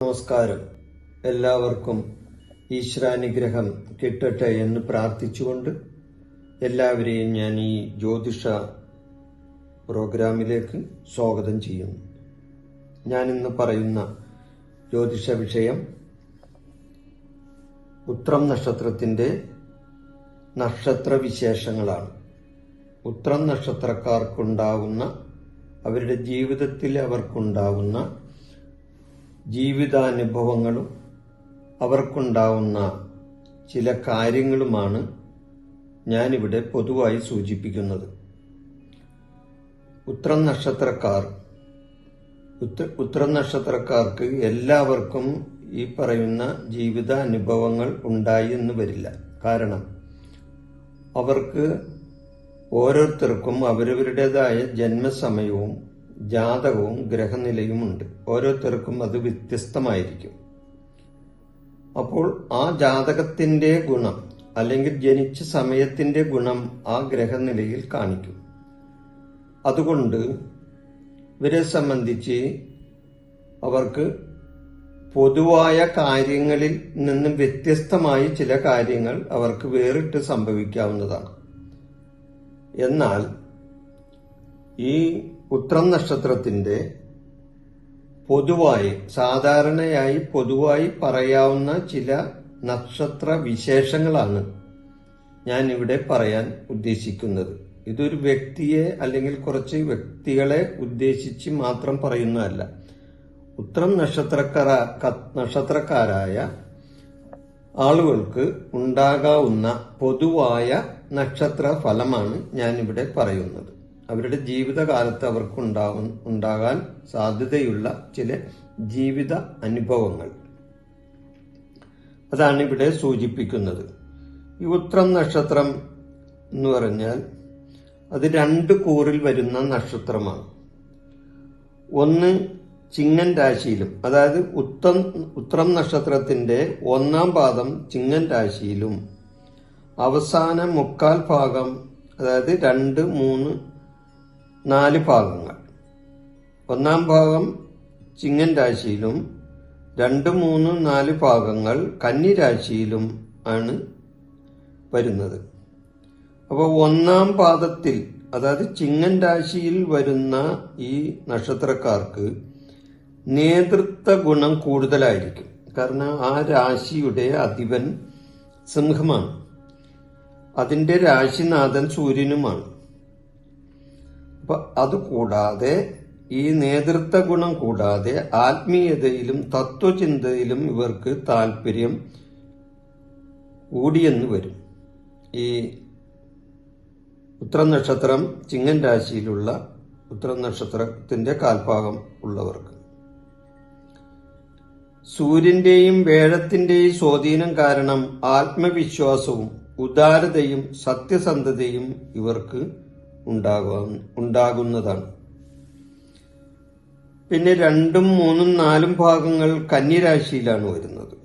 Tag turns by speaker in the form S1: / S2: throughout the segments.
S1: നമസ്കാരം. എല്ലാവർക്കും ഈശ്വരാനുഗ്രഹം കിട്ടട്ടെ എന്ന് പ്രാർത്ഥിച്ചുകൊണ്ട് എല്ലാവരെയും ഞാൻ ഈ ജ്യോതിഷ പ്രോഗ്രാമിലേക്ക് സ്വാഗതം ചെയ്യുന്നു. ഞാൻ ഇന്ന് പറയുന്ന ജ്യോതിഷ വിഷയം ഉത്രം നക്ഷത്രത്തിന്റെ നക്ഷത്ര വിശേഷങ്ങളാണ് ഉത്രം നക്ഷത്രക്കാർക്കുണ്ടാകുന്ന അവരുടെ ജീവിതത്തിൽ അവർക്കുണ്ടാകുന്ന ജീവിതാനുഭവങ്ങളും അവർക്കുണ്ടാവുന്ന ചില കാര്യങ്ങളുമാണ് ഞാനിവിടെ പൊതുവായി സൂചിപ്പിക്കുന്നത്. ഉത്രം നക്ഷത്രക്കാർ ഉത്ര നക്ഷത്രക്കാർക്ക് എല്ലാവർക്കും ഈ പറയുന്ന ജീവിതാനുഭവങ്ങൾ ഉണ്ടായി എന്ന് വരില്ല. കാരണം അവർക്ക് ഓരോരുത്തർക്കും അവരവരുടേതായ ജന്മസമയവും ജാതകവും ഗ്രഹനിലയുമുണ്ട്. ഓരോരുത്തർക്കും അത് വ്യത്യസ്തമായിരിക്കും. അപ്പോൾ ആ ജാതകത്തിന്റെ ഗുണം അല്ലെങ്കിൽ ജനിച്ച സമയത്തിന്റെ ഗുണം ആ ഗ്രഹനിലയിൽ കാണിക്കും. അതുകൊണ്ട് ഇവരെ സംബന്ധിച്ച് അവർക്ക് പൊതുവായ കാര്യങ്ങളിൽ നിന്നും വ്യത്യസ്തമായി ചില കാര്യങ്ങൾ അവർക്ക് വേറിട്ട് സംഭവിക്കാവുന്നതാണ്. എന്നാൽ ഈ ഉത്രം നക്ഷത്രത്തിന്റെ പൊതുവായി സാധാരണയായി പൊതുവായി പറയാവുന്ന ചില നക്ഷത്ര വിശേഷങ്ങളാണ് ഞാൻ ഇവിടെ പറയാൻ ഉദ്ദേശിക്കുന്നത്. ഇതൊരു വ്യക്തിയെ അല്ലെങ്കിൽ കുറച്ച് വ്യക്തികളെ ഉദ്ദേശിച്ച് മാത്രം പറയുന്നതല്ല. ഉത്രം നക്ഷത്രക്കാര നക്ഷത്രക്കാരായ ആളുകൾക്ക് ഉണ്ടാകാവുന്ന പൊതുവായ നക്ഷത്ര ഫലമാണ് ഞാനിവിടെ പറയുന്നത്. അവരുടെ ജീവിതകാലത്ത് അവർക്ക് ഉണ്ടാകാൻ സാധ്യതയുള്ള ചില ജീവിത അനുഭവങ്ങൾ. അതാണ് ഇവിടെ സൂചിപ്പിക്കുന്നത്. ഈ ഉത്രം നക്ഷത്രം എന്ന് പറഞ്ഞാൽ അത് രണ്ട് കൂറിൽ വരുന്ന നക്ഷത്രമാണ്. ഒന്ന് ചിങ്ങൻ രാശിയിലും അതായത് ഉത്തം ഉത്രം നക്ഷത്രത്തിന്റെ ഒന്നാം പാദം ചിങ്ങൻ രാശിയിലും അവസാന മുക്കാൽ ഭാഗം അതായത് രണ്ട് മൂന്ന് നാല് ഭാഗങ്ങൾ. ഒന്നാം ഭാഗം ചിങ്ങൻ രാശിയിലും രണ്ട് മൂന്ന് നാല് ഭാഗങ്ങൾ കന്നി രാശിയിലും ആണ് വരുന്നത്. അപ്പോൾ ഒന്നാം പാദത്തിൽ അതായത് ചിങ്ങൻ രാശിയിൽ വരുന്ന ഈ നക്ഷത്രക്കാർക്ക് നേതൃത്വ ഗുണം കൂടുതലായിരിക്കും. കാരണം ആ രാശിയുടെ അധിപൻ സിംഹമാണ്. അതിന്റെ രാശിനാഥൻ സൂര്യനുമാണ്. അപ്പൊ അതുകൂടാതെ ഈ നേതൃത്വ ഗുണം കൂടാതെ ആത്മീയതയിലും തത്വചിന്തയിലും ഇവർക്ക് താല്പര്യം കൂടിയെന്ന് വരും. ഈ ഉത്തരനക്ഷത്രം ചിങ്ങൻ രാശിയിലുള്ള ഉത്തരനക്ഷത്രത്തിന്റെ കാൽഭാഗം ഉള്ളവർക്ക്. സൂര്യന്റെയും വേഴത്തിന്റെയും സ്വാധീനം കാരണം ആത്മവിശ്വാസവും ഉദാരതയും സത്യസന്ധതയും ഇവർക്ക് ഉണ്ടാകുന്നതാണ്. പിന്നെ രണ്ടും മൂന്നും നാലും ഭാഗങ്ങൾ കന്യരാശിയിലാണ് വരുന്നത്.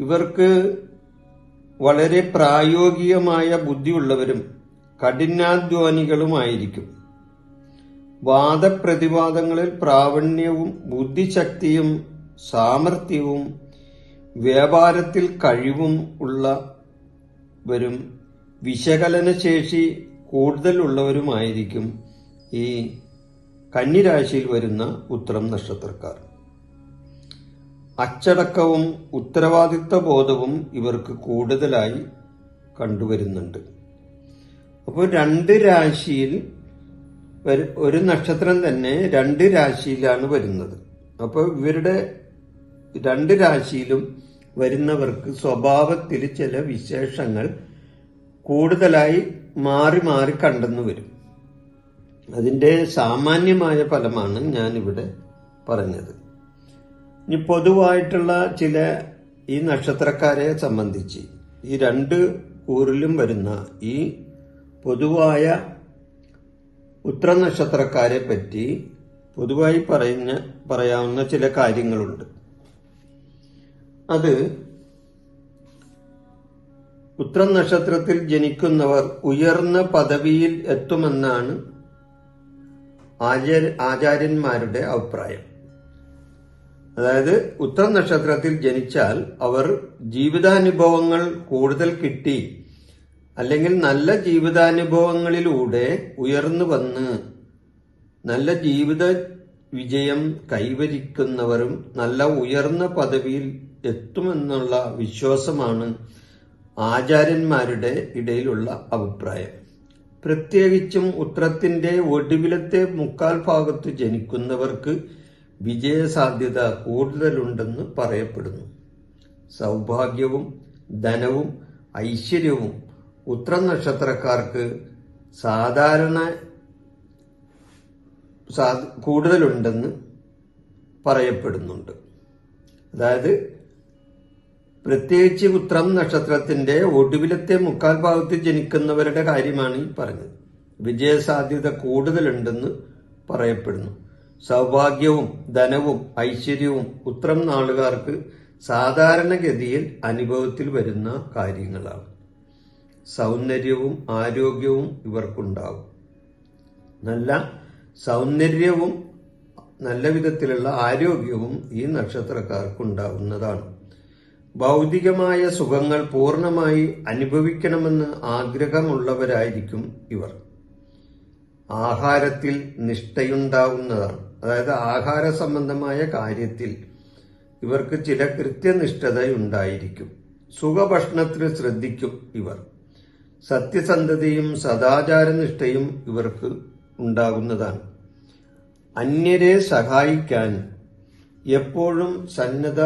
S1: ഇവർക്ക് വളരെ പ്രായോഗികമായ ബുദ്ധിയുള്ളവരും കഠിനാധ്വാനികളുമായിരിക്കും. വാദപ്രതിവാദങ്ങളിൽ പ്രാവണ്യവും ബുദ്ധിശക്തിയും സാമർഥ്യവും വ്യാപാരത്തിൽ കഴിവും ഉള്ളവരും വിശകലനശേഷി കൂടുതലുള്ളവരുമായിരിക്കും ഈ കന്നിരാശിയിൽ വരുന്ന ഉത്തരം നക്ഷത്രക്കാർ. അച്ചടക്കവും ഉത്തരവാദിത്വ ബോധവും ഇവർക്ക് കൂടുതലായി കണ്ടുവരുന്നുണ്ട്. അപ്പോൾ രണ്ട് രാശിയിൽ ഒരു നക്ഷത്രം തന്നെ രണ്ട് രാശിയിലാണ് വരുന്നത്. അപ്പോൾ ഇവരുടെ രണ്ട് രാശിയിലും വരുന്നവർക്ക് സ്വഭാവത്തിൽ ചില വിശേഷങ്ങൾ കൂടുതലായി മാറി മാറി കണ്ടെന്നു വരും. അതിന്റെ സാമാന്യമായ ഫലമാണ് ഞാനിവിടെ പറഞ്ഞത്. ഇനി പൊതുവായിട്ടുള്ള ചില ഈ നക്ഷത്രക്കാരെ സംബന്ധിച്ച് ഈ രണ്ട് കൂറിലും വരുന്ന ഈ പൊതുവായ ഉത്ര നക്ഷത്രക്കാരെ പറ്റി പൊതുവായി പറയുന്ന പറയാവുന്ന ചില കാര്യങ്ങളുണ്ട്. അത് ഉത്രം നക്ഷത്രത്തിൽ ജനിക്കുന്നവർ ഉയർന്ന പദവിയിൽ എത്തുമെന്നാണ് ആചാര്യ ആചാര്യന്മാരുടെ അഭിപ്രായം. അതായത് ഉത്രം നക്ഷത്രത്തിൽ ജനിച്ചാൽ അവർ ജീവിതാനുഭവങ്ങൾ കൂടുതൽ കിട്ടി അല്ലെങ്കിൽ നല്ല ജീവിതാനുഭവങ്ങളിലൂടെ ഉയർന്നു വന്ന് നല്ല ജീവിത വിജയം കൈവരിക്കുന്നവരും നല്ല ഉയർന്ന പദവിയിൽ എത്തുമെന്നുള്ള വിശ്വാസമാണ് ആചാര്യന്മാരുടെ ഇടയിലുള്ള അഭിപ്രായം. പ്രത്യേകിച്ചും ഉത്രത്തിന്റെ ഒടുവിലത്തെ മുക്കാൽ ഭാഗത്ത് ജനിക്കുന്നവർക്ക് വിജയസാധ്യത കൂടുതലുണ്ടെന്ന് പറയപ്പെടുന്നു. സൗഭാഗ്യവും ധനവും ഐശ്വര്യവും ഉത്ര നക്ഷത്രക്കാർക്ക് സാധാരണ കൂടുതലുണ്ടെന്ന് പറയപ്പെടുന്നുണ്ട്. അതായത് പ്രത്യേകിച്ച് ഉത്രം നക്ഷത്രത്തിന്റെ ഒടുവിലത്തെ മുക്കാൽ ഭാഗത്ത് ജനിക്കുന്നവരുടെ കാര്യമാണ് ഈ പറഞ്ഞത്. വിജയസാധ്യത കൂടുതലുണ്ടെന്ന് പറയപ്പെടുന്നു. സൗഭാഗ്യവും ധനവും ഐശ്വര്യവും ഉത്രം നാളുകാർക്ക് സാധാരണഗതിയിൽ അനുഭവത്തിൽ വരുന്ന കാര്യങ്ങളാണ്. സൗന്ദര്യവും ആരോഗ്യവും ഇവർക്കുണ്ടാകും നല്ല സൗന്ദര്യവും നല്ല വിധത്തിലുള്ള ആരോഗ്യവും ഈ നക്ഷത്രക്കാർക്കുണ്ടാവുന്നതാണ്. ഭൗതികമായ സുഖങ്ങൾ പൂർണമായി അനുഭവിക്കണമെന്ന് ആഗ്രഹമുള്ളവരായിരിക്കും ഇവർ. ആഹാരത്തിൽ നിഷ്ഠയുണ്ടാവുന്നതാണ്. അതായത് ആഹാര സംബന്ധമായ കാര്യത്തിൽ ഇവർക്ക് ചില കൃത്യനിഷ്ഠതയുണ്ടായിരിക്കും. സുഖഭക്ഷണത്തിൽ ശ്രദ്ധിക്കും ഇവർ. സത്യസന്ധതയും സദാചാരനിഷ്ഠയും ഇവർക്ക് ഉണ്ടാകുന്നതാണ്. അന്യരെ സഹായിക്കാൻ എപ്പോഴും സന്നദ്ധ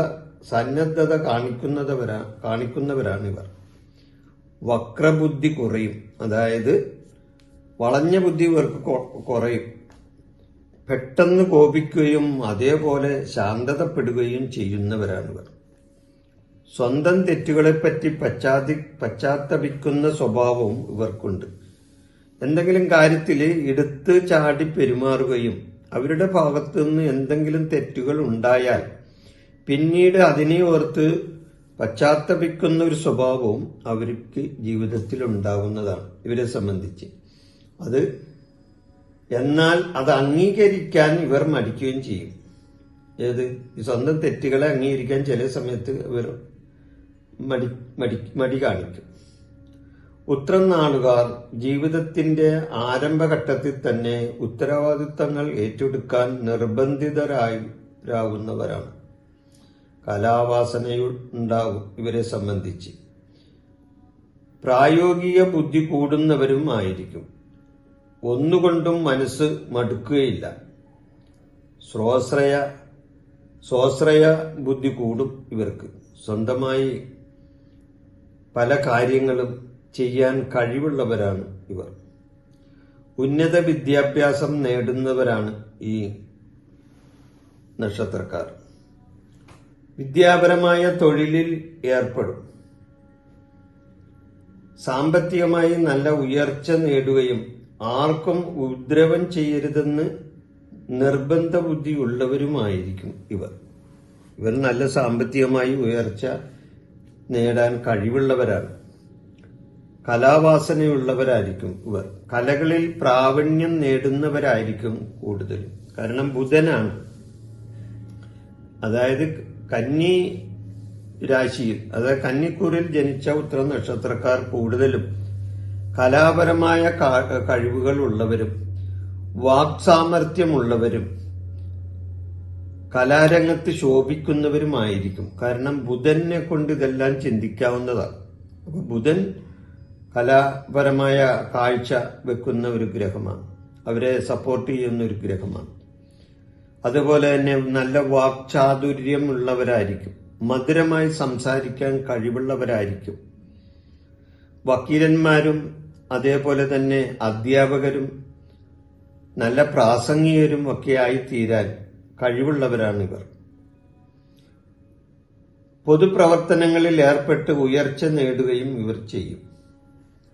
S1: സന്നദ്ധത കാണിക്കുന്നതവരാ കാണിക്കുന്നവരാണിവർ. വക്രബുദ്ധി കുറയും. അതായത് വളഞ്ഞ ബുദ്ധി ഇവർക്ക് കുറയും. പെട്ടെന്ന് കോപിക്കുകയും അതേപോലെ ശാന്തതപ്പെടുകയും ചെയ്യുന്നവരാണിവർ. സ്വന്തം തെറ്റുകളെപ്പറ്റി പശ്ചാത്തി പശ്ചാത്തപിക്കുന്ന സ്വഭാവവും ഇവർക്കുണ്ട്. എന്തെങ്കിലും കാര്യത്തിൽ എടുത്ത് ചാടി പെരുമാറുകയും അവരുടെ ഭാഗത്തുനിന്ന് എന്തെങ്കിലും തെറ്റുകൾ ഉണ്ടായാൽ പിന്നീട് അതിനെ ഓർത്ത് പശ്ചാത്തപിക്കുന്ന ഒരു സ്വഭാവവും അവർക്ക് ജീവിതത്തിൽ ഉണ്ടാകുന്നതാണ് ഇവരെ സംബന്ധിച്ച്. അത് എന്നാൽ അത് അംഗീകരിക്കാൻ ഇവർ മടിക്കുകയും ചെയ്യും. ഏത്? ഈ സ്വന്തം തെറ്റുകളെ അംഗീകരിക്കാൻ ചില സമയത്ത് ഇവർ മടി മടി മടി കാണിക്കും. ഉത്തരം നാളുകാർ ജീവിതത്തിന്റെ ആരംഭഘട്ടത്തിൽ തന്നെ ഉത്തരവാദിത്തങ്ങൾ ഏറ്റെടുക്കാൻ നിർബന്ധിതരാകുന്നവരാണ് കലാവാസനയുണ്ടാകും ഇവരെ സംബന്ധിച്ച്. പ്രായോഗിക ബുദ്ധി കൂടുന്നവരും ആയിരിക്കും. ഒന്നുകൊണ്ടും മനസ്സ് മടുക്കുകയില്ല. സ്രോശ്രയ സ്വാശ്രയ ബുദ്ധി കൂടും ഇവർക്ക്. സ്വന്തമായി പല കാര്യങ്ങളും ചെയ്യാൻ കഴിവുള്ളവരാണ് ഇവർ. ഉന്നത വിദ്യാഭ്യാസം നേടുന്നവരാണ് ഈ നക്ഷത്രക്കാർ. വിദ്യാപരമായ തൊഴിലിൽ ഏർപ്പെടും. സാമ്പത്തികമായി നല്ല ഉയർച്ച നേടുകയും ആർക്കും ഉപദ്രവം ചെയ്യരുതെന്ന് നിർബന്ധ ബുദ്ധി ഉള്ളവരുമായിരിക്കും ഇവർ. ഇവർ നല്ല സാമ്പത്തികമായി ഉയർച്ച നേടാൻ കഴിവുള്ളവരാണ്. കലാവാസനയുള്ളവരായിരിക്കും ഇവർ. കലകളിൽ പ്രാവീണ്യം നേടുന്നവരായിരിക്കും കൂടുതലും. കാരണം ബുധനാണ്. അതായത് കന്നി രാശിയിൽ അതായത് കന്നിക്കൂറിൽ ജനിച്ച ഉത്തര നക്ഷത്രക്കാർ കൂടുതലും കലാപരമായ കഴിവുകൾ ഉള്ളവരും വാക്സാമർഥ്യമുള്ളവരും കലാരംഗത്ത് ശോഭിക്കുന്നവരുമായിരിക്കും. കാരണം ബുധനെ കൊണ്ട് ഇതെല്ലാം ചിന്തിക്കാവുന്നതാണ്. അപ്പൊ ബുധൻ കലാപരമായ കാഴ്ച വെക്കുന്ന ഒരു ഗ്രഹമാണ്. അവരെ സപ്പോർട്ട് ചെയ്യുന്ന ഒരു ഗ്രഹമാണ്. അതുപോലെ തന്നെ നല്ല വാക്ചാതുര്യമുള്ളവരായിരിക്കും മധുരമായി സംസാരിക്കാൻ കഴിവുള്ളവരായിരിക്കും. വക്കീലന്മാരും അതേപോലെ തന്നെ അധ്യാപകരും നല്ല പ്രാസംഗികരും ഒക്കെ ആയി തീരാൻ കഴിവുള്ളവരാണിവർ. പൊതുപ്രവർത്തനങ്ങളിൽ ഏർപ്പെട്ട് ഉയർച്ച നേടുകയും ഇവർ ചെയ്യും.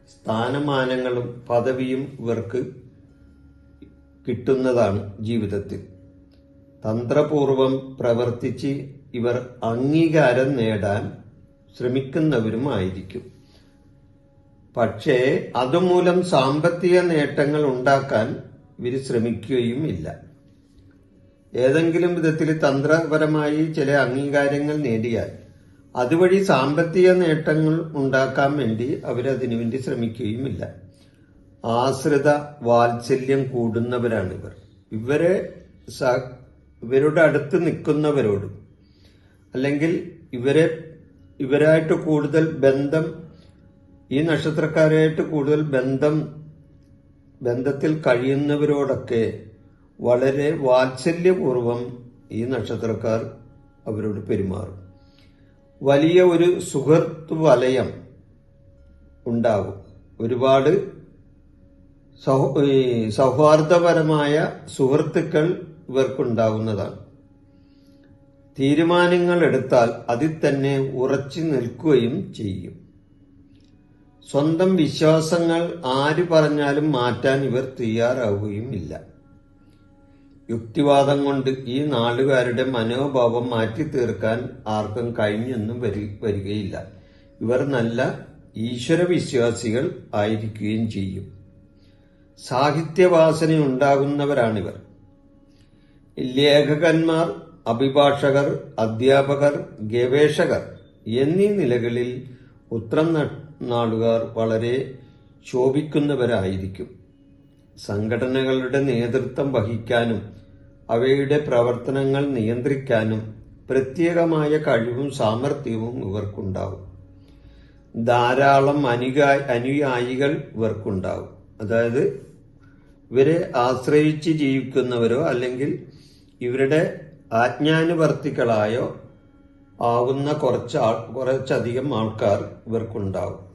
S1: സ്ഥാനമാനങ്ങളും പദവിയും ഇവർക്ക് കിട്ടുന്നതാണ് ജീവിതത്തിൽ. തന്ത്രപൂർവം പ്രവർത്തിച്ച് ഇവർ അംഗീകാരം നേടാൻ ശ്രമിക്കുന്നവരുമായിരിക്കും. പക്ഷേ അതുമൂലം സാമ്പത്തിക നേട്ടങ്ങൾ ഉണ്ടാക്കാൻ ഇവർ ശ്രമിക്കുകയും ഇല്ല ഏതെങ്കിലും വിധത്തിൽ തന്ത്രപരമായി ചില അംഗീകാരങ്ങൾ നേടിയാൽ അതുവഴി സാമ്പത്തിക നേട്ടങ്ങൾ ഉണ്ടാക്കാൻ വേണ്ടി അവരതിനു വേണ്ടി ശ്രമിക്കുകയുമില്ല. ആശ്രിത വാത്സല്യം കൂടുന്നവരാണിവർ. ഇവരെ ഇവരുടെ അടുത്ത് നിൽക്കുന്നവരോട് അല്ലെങ്കിൽ ഇവരെ ഇവരായിട്ട് കൂടുതൽ ബന്ധം ഈ നക്ഷത്രക്കാരായിട്ട് കൂടുതൽ ബന്ധം ബന്ധത്തിൽ കഴിയുന്നവരോടൊക്കെ വളരെ വാത്സല്യപൂർവം ഈ നക്ഷത്രക്കാർ അവരോട് പെരുമാറും. വലിയ ഒരു സുഹൃത്ത് വലയം ഉണ്ടാകും ഒരുപാട് സൗഹാർദ്ദപരമായ സുഹൃത്തുക്കൾ ഇവർക്കുണ്ടാകുന്നതാണ് തീരുമാനങ്ങൾ എടുത്താൽ അതിൽ തന്നെ ഉറച്ചു നിൽക്കുകയും ചെയ്യും. സ്വന്തം വിശ്വാസങ്ങൾ ആര് പറഞ്ഞാലും മാറ്റാൻ ഇവർ തയ്യാറാവുകയും ഇല്ല. യുക്തിവാദം കൊണ്ട് ഈ നാളുകാരുടെ മനോഭാവം മാറ്റി തീർക്കാൻ ആർക്കും കഴിഞ്ഞെന്നും വരി വരികയില്ല. ഇവർ നല്ല ഈശ്വരവിശ്വാസികൾ ആയിരിക്കുകയും ചെയ്യും. സാഹിത്യവാസന ഉണ്ടാകുന്നവരാണിവർ. ലേഖകന്മാർ അഭിഭാഷകർ അധ്യാപകർ ഗവേഷകർ എന്നീ നിലകളിൽ ഉത്തരം നാടുകാർ വളരെ ശോഭിക്കുന്നവരായിരിക്കും. സംഘടനകളുടെ നേതൃത്വം വഹിക്കാനും അവയുടെ പ്രവർത്തനങ്ങൾ നിയന്ത്രിക്കാനും പ്രത്യേകമായ കഴിവും സാമർഥ്യവും ഇവർക്കുണ്ടാവും. ധാരാളം അനുകാ അനുയായികൾ ഇവർക്കുണ്ടാവും. അതായത് ഇവരെ ആശ്രയിച്ച് ജീവിക്കുന്നവരോ അല്ലെങ്കിൽ ഇവരുടെ ആജ്ഞാനുവർത്തികളായോ ആകുന്ന കുറച്ച് കുറച്ചധികം ആൾക്കാർ ഇവർക്കുണ്ടാവും.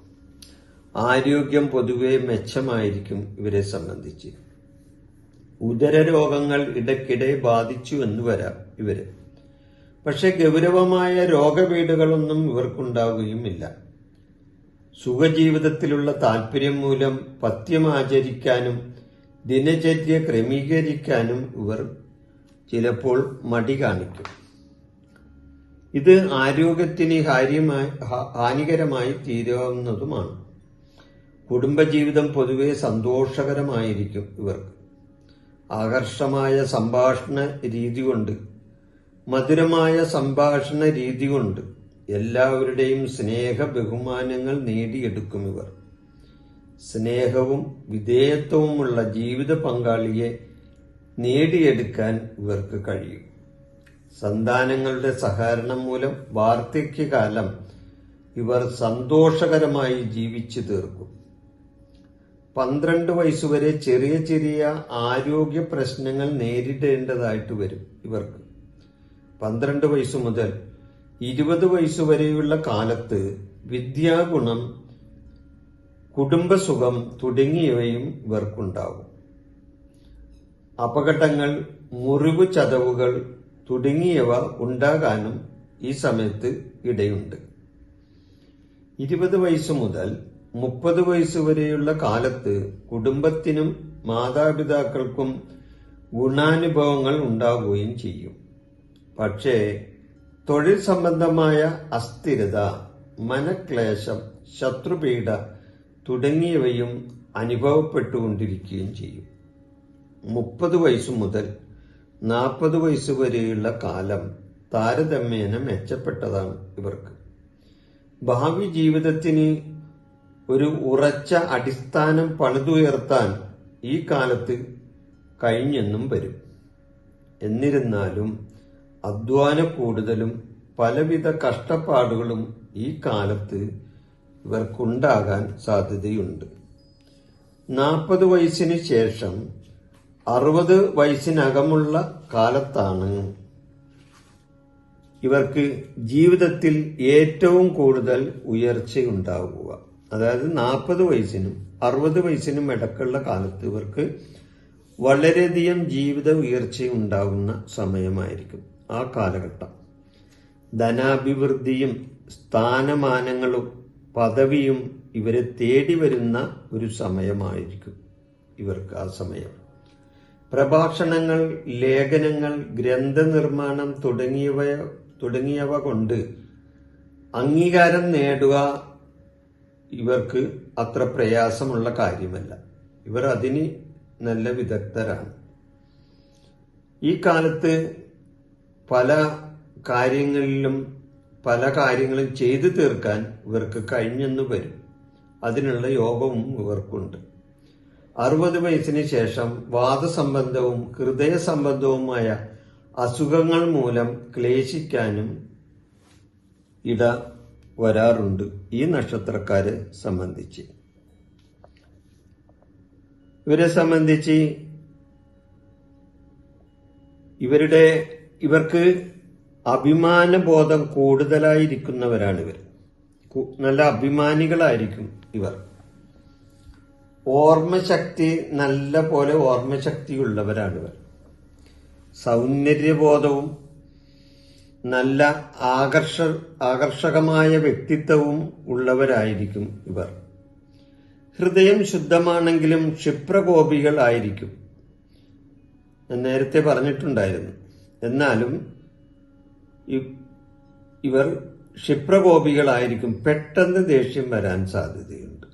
S1: ആരോഗ്യം പൊതുവെ മെച്ചമായിരിക്കും ഇവരെ സംബന്ധിച്ച്. ഉദരരോഗങ്ങൾ ഇടയ്ക്കിടെ ബാധിച്ചു എന്ന് വരാം ഇവർ. പക്ഷെ ഗൗരവമായ രോഗവീടുകളൊന്നും ഇവർക്കുണ്ടാവുകയുമില്ല. സുഖജീവിതത്തിലുള്ള താല്പര്യം മൂലം പഥ്യം ആചരിക്കാനും ദിനചര്യ ക്രമീകരിക്കാനും ഇവർ ചിലപ്പോൾ മടി കാണിക്കും. ഇത് ആരോഗ്യത്തിന് ഹാര്യമായി ഹാ- ഹാനികരമായി തീരാവുന്നതുമാണ് കുടുംബജീവിതം പൊതുവെ സന്തോഷകരമായിരിക്കും ഇവർക്ക്. ആകർഷമായ സംഭാഷണ രീതി കൊണ്ട് മധുരമായ സംഭാഷണ രീതി കൊണ്ട് എല്ലാവരുടെയും സ്നേഹ ബഹുമാനങ്ങൾ നേടിയെടുക്കും ഇവർ. സ്നേഹവും വിധേയത്വവുമുള്ള ജീവിത പങ്കാളിയെ നേടിയെടുക്കാൻ ഇവർക്ക് കഴിയും. സന്താനങ്ങളുടെ സഹകരണം മൂലം വാർദ്ധക്യകാലം ഇവർ സന്തോഷകരമായി ജീവിച്ചു തീർക്കും. പന്ത്രണ്ട് വയസ്സുവരെ ചെറിയ ചെറിയ ആരോഗ്യ പ്രശ്നങ്ങൾ നേരിടേണ്ടതായിട്ട് വരും ഇവർക്ക്. പന്ത്രണ്ട് വയസ്സു മുതൽ ഇരുപത് വയസ്സുവരെയുള്ള കാലത്ത് വിദ്യാഗുണം കുടുംബസുഖം തുടങ്ങിയവയും ഇവർക്കുണ്ടാകും അപകടങ്ങൾ മുറിവ് ചതവുകൾ തുടങ്ങിയവ ഉണ്ടാകാനും ഈ സമയത്ത് ഇടയുണ്ട്. ഇരുപത് വയസ്സ് മുതൽ മുപ്പത് വയസ്സ് വരെയുള്ള കാലത്ത് കുടുംബത്തിനും മാതാപിതാക്കൾക്കും ഗുണാനുഭവങ്ങൾ ഉണ്ടാവുകയും ചെയ്യും. പക്ഷേ തൊഴിൽ സംബന്ധമായ അസ്ഥിരത മനക്ലേശം ശത്രുപീഡ തുടങ്ങിയവയും അനുഭവപ്പെട്ടുകൊണ്ടിരിക്കുകയും ചെയ്യും. മുപ്പത് വയസ്സ് മുതൽ നാൽപ്പത് വയസ്സ് വരെയുള്ള കാലം താരതമ്യേന മെച്ചപ്പെട്ടതാണ് ഇവർക്ക്. ഭാവി ജീവിതത്തിന് ഒരു ഉറച്ച അടിസ്ഥാനം പണിതുയർത്താൻ ഈ കാലത്ത് കഴിഞ്ഞെന്നും വരും. എന്നിരുന്നാലും അധ്വാന കൂടുതലും പലവിധ കഷ്ടപ്പാടുകളും ഈ കാലത്ത് ഇവർക്കുണ്ടാകാൻ സാധ്യതയുണ്ട്. നാൽപ്പത് വയസ്സിന് ശേഷം അറുപത് വയസ്സിനകമുള്ള കാലത്താണ് ഇവർക്ക് ജീവിതത്തിൽ ഏറ്റവും കൂടുതൽ ഉയർച്ചയുണ്ടാവുക. അതായത് നാൽപ്പത് വയസ്സിനും അറുപത് വയസ്സിനും ഇടക്കുള്ള കാലത്ത് ഇവർക്ക് വളരെയധികം ജീവിത ഉയർച്ചയുണ്ടാകുന്ന സമയമായിരിക്കും ആ കാലഘട്ടം. ധനാഭിവൃദ്ധിയും സ്ഥാനമാനങ്ങളും പദവിയും ഇവരെ തേടി വരുന്ന ഒരു സമയമായിരിക്കും ഇവർക്ക് ആ സമയം. പ്രഭാഷണങ്ങൾ ലേഖനങ്ങൾ ഗ്രന്ഥനിർമ്മാണം തുടങ്ങിയവ തുടങ്ങിയവ കൊണ്ട് അംഗീകാരം നേടുക ഇവർക്ക് അത്ര പ്രയാസമുള്ള കാര്യമല്ല. ഇവർ അതിന് നല്ല വിദഗ്ധരാണ്. ഈ കാലത്ത് പല കാര്യങ്ങളിലും പല കാര്യങ്ങളും ചെയ്തു തീർക്കാൻ ഇവർക്ക് കഴിഞ്ഞെന്ന് വരും. അതിനുള്ള യോഗവും ഇവർക്കുണ്ട്. അറുപത് വയസ്സിന് ശേഷം വാദസംബന്ധവും ഹൃദയ സംബന്ധവുമായ അസുഖങ്ങൾ മൂലം ക്ലേശിക്കാനും ഇട വരാറുണ്ട് ഈ നക്ഷത്രക്കാരെ സംബന്ധിച്ച്. ഇവരെ സംബന്ധിച്ച് ഇവരുടെ ഇവർക്ക് അഭിമാനബോധം കൂടുതലായിരിക്കുന്നവരാണ് ഇവർ നല്ല അഭിമാനികളായിരിക്കും ഇവർ. ഓർമ്മശക്തി നല്ല പോലെ ഓർമ്മശക്തിയുള്ളവരാണ് ഇവർ സൗന്ദര്യബോധവും നല്ല ആകർഷ ആകർഷകമായ വ്യക്തിത്വവും ഉള്ളവരായിരിക്കും ഇവർ. ഹൃദയം ശുദ്ധമാണെങ്കിലും ക്ഷിപ്രകോപികളായിരിക്കും നേരത്തെ പറഞ്ഞിട്ടുണ്ടായിരുന്നു. എന്നാലും ഇവർ ക്ഷിപ്രകോപികളായിരിക്കും. പെട്ടെന്ന് ദേഷ്യം വരാൻ സാധ്യതയുണ്ട്.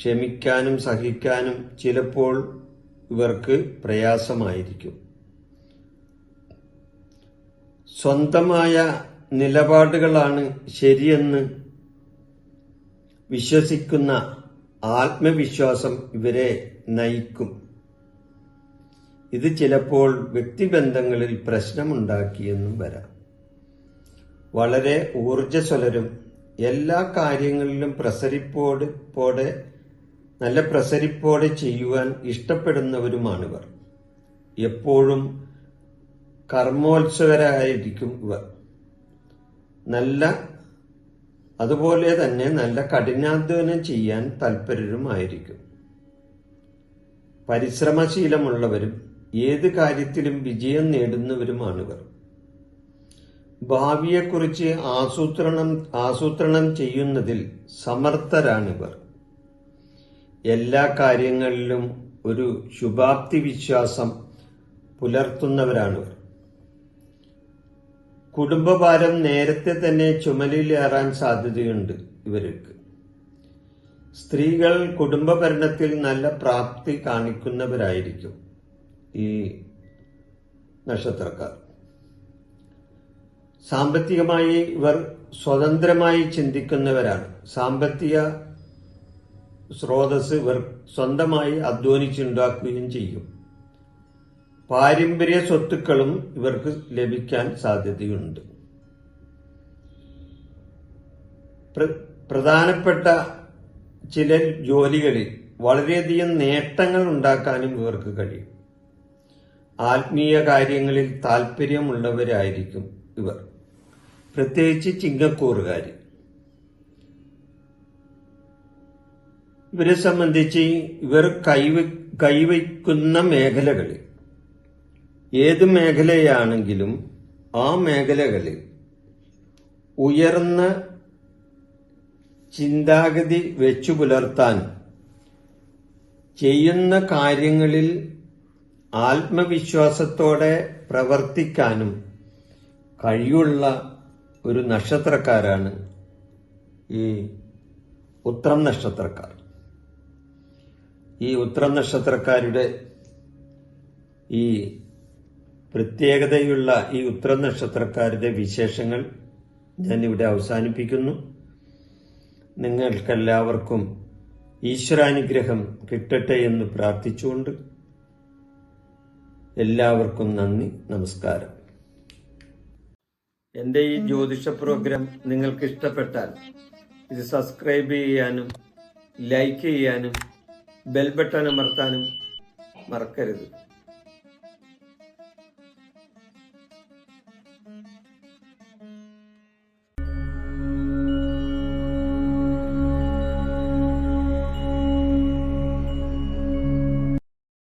S1: ക്ഷമിക്കാനും സഹിക്കാനും ചിലപ്പോൾ ഇവർക്ക് പ്രയാസമായിരിക്കും. സ്വന്തമായ നിലപാടുകളാണ് ശരിയെന്ന് വിശ്വസിക്കുന്ന ആത്മവിശ്വാസം ഇവരെ നയിക്കും. ഇത് ചിലപ്പോൾ വ്യക്തിബന്ധങ്ങളിൽ പ്രശ്നമുണ്ടാക്കിയെന്നും വരാം. വളരെ ഊർജസ്വലരും എല്ലാ കാര്യങ്ങളിലും പ്രസരിപ്പോട് പോടെ നല്ല പ്രസരിപ്പോടെ ചെയ്യുവാൻ ഇഷ്ടപ്പെടുന്നവരുമാണിവർ. എപ്പോഴും കർമ്മോത്സവരായിരിക്കും ഇവർ. നല്ല അതുപോലെ തന്നെ നല്ല കഠിനാധ്വാനം ചെയ്യാൻ തൽപരരുമായിരിക്കും. പരിശ്രമശീലമുള്ളവരും ഏത് കാര്യത്തിലും വിജയം നേടുന്നവരുമാണിവർ. ഭാവിയെക്കുറിച്ച് ആസൂത്രണം ആസൂത്രണം ചെയ്യുന്നതിൽ സമർത്ഥരാണിവർ. എല്ലാ കാര്യങ്ങളിലും ഒരു ശുഭാപ്തി വിശ്വാസം പുലർത്തുന്നവരാണ് കുടുംബഭാരം നേരത്തെ തന്നെ ചുമലിലേറാൻ സാധ്യതയുണ്ട് ഇവർക്ക്. സ്ത്രീകൾ കുടുംബഭരണത്തിൽ നല്ല പ്രാപ്തി കാണിക്കുന്നവരായിരിക്കും ഈ നക്ഷത്രക്കാർ. സാമ്പത്തികമായി ഇവർ സ്വതന്ത്രമായി ചിന്തിക്കുന്നവരാണ്. സാമ്പത്തിക സ്രോതസ് ഇവർ സ്വന്തമായി അധ്വാനിച്ചുണ്ടാക്കുകയും ചെയ്യും. പാരമ്പര്യ സ്വത്തുക്കളും ഇവർക്ക് ലഭിക്കാൻ സാധ്യതയുണ്ട്. പ്ര- പ്രധാനപ്പെട്ട ചില ജോലികളിൽ വളരെയധികം നേട്ടങ്ങൾ ഉണ്ടാക്കാനും ഇവർക്ക് കഴിയും. ആത്മീയ കാര്യങ്ങളിൽ താല്പര്യമുള്ളവരായിരിക്കും ഇവർ. പ്രത്യേകിച്ച് ചിങ്ങക്കൂറുകാർ ഇവരെ സംബന്ധിച്ച് ഇവർ കൈവ കൈവയ്ക്കുന്ന മേഖലകളിൽ ഏത് മേഖലയാണെങ്കിലും ആ മേഖലകളിൽ ഉയർന്ന ചിന്താഗതി വെച്ചു പുലർത്താൻ ചെയ്യുന്ന കാര്യങ്ങളിൽ ആത്മവിശ്വാസത്തോടെ പ്രവർത്തിക്കാനും കഴിയുള്ള ഒരു നക്ഷത്രക്കാരാണ് ഈ ഉത്രം നക്ഷത്രക്കാർ. ഈ ഉത്തരം നക്ഷത്രക്കാരുടെ ഈ പ്രത്യേകതയുള്ള ഈ ഉത്തര നക്ഷത്രക്കാരുടെ വിശേഷങ്ങൾ ഞാൻ ഇവിടെ അവസാനിപ്പിക്കുന്നു. നിങ്ങൾക്കെല്ലാവർക്കും ഈശ്വരാനുഗ്രഹം കിട്ടട്ടെ എന്ന് പ്രാർത്ഥിച്ചുകൊണ്ട് എല്ലാവർക്കും നന്ദി നമസ്കാരം. എന്റെ ഈ ജ്യോതിഷ പ്രോഗ്രാം നിങ്ങൾക്ക് ഇഷ്ടപ്പെട്ടാൽ ഇത് സബ്സ്ക്രൈബ് ചെയ്യാനും ലൈക്ക് ചെയ്യാനും ബെൽ ബട്ടൺ അമർത്താനും മറക്കരുത്.